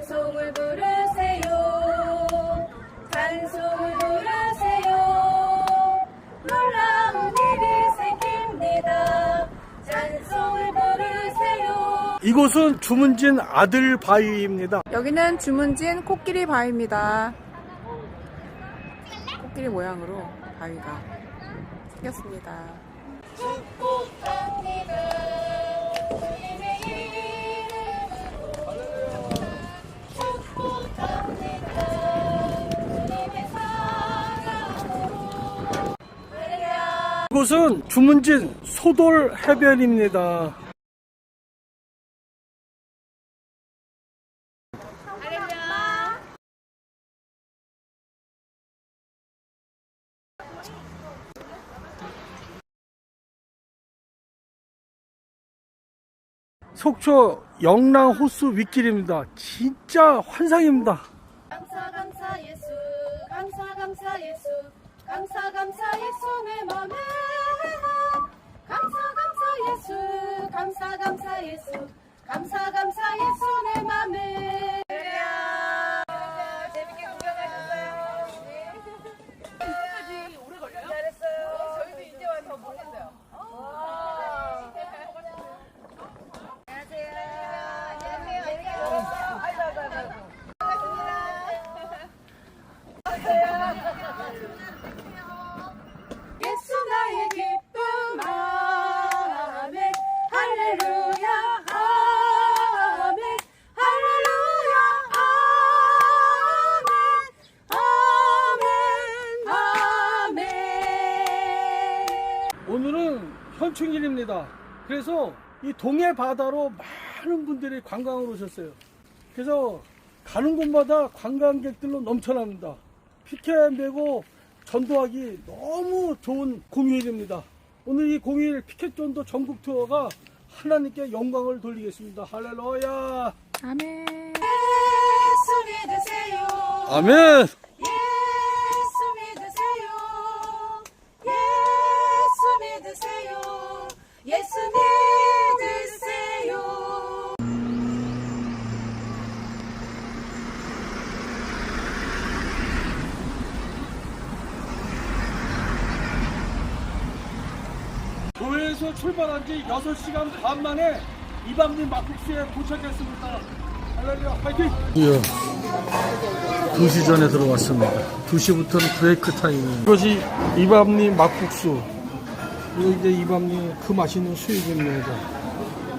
찬송을 부르세요 찬송을 부르세요 놀라운 일이 생깁니다 찬송을 부르세요 이곳은 주문진 아들 바위입니다. 여기는 주문진 코끼리 바위입니다. 코끼리 모양으로 바위가 생겼습니다. 축복합니다 이곳은 주문진 소돌 해변입니다. 속초 영랑 호수 윗길입니다. 진짜 환상입니다. 감사 감사 예수 감사 감사 예수 감사 감사 감사 감사 예수 감사 감사 예수 내 맘에 재밌게 구경하셨어요? 네. 오래 걸려요? 잘했어요. 저희도 이제 와서 모르겠어요. 안녕하세요. 안녕하세요. 안녕하세요. 아이고 아이고 아이고. 예수 오늘은 현충일입니다. 그래서 이 동해 바다로 많은 분들이 관광을 오셨어요. 그래서 가는 곳마다 관광객들로 넘쳐납니다. 피켓 메고 전도하기 너무 좋은 공휴일입니다. 오늘 이 공휴일 피켓 전도 전국 투어가 하나님께 영광을 돌리겠습니다. 할렐루야. 아멘. 아멘. 예수 믿으세요. 교회에서 출발한 지 6시간 반 만에 이방민 막국수에 도착했습니다. 할렐루야, 화이팅! 예. 2시 전에 들어왔습니다. 2시부터는 브레이크 타임입니다. 이것이 이밤리 막국수. 이제 이밤리 그 맛있는 수육입니다.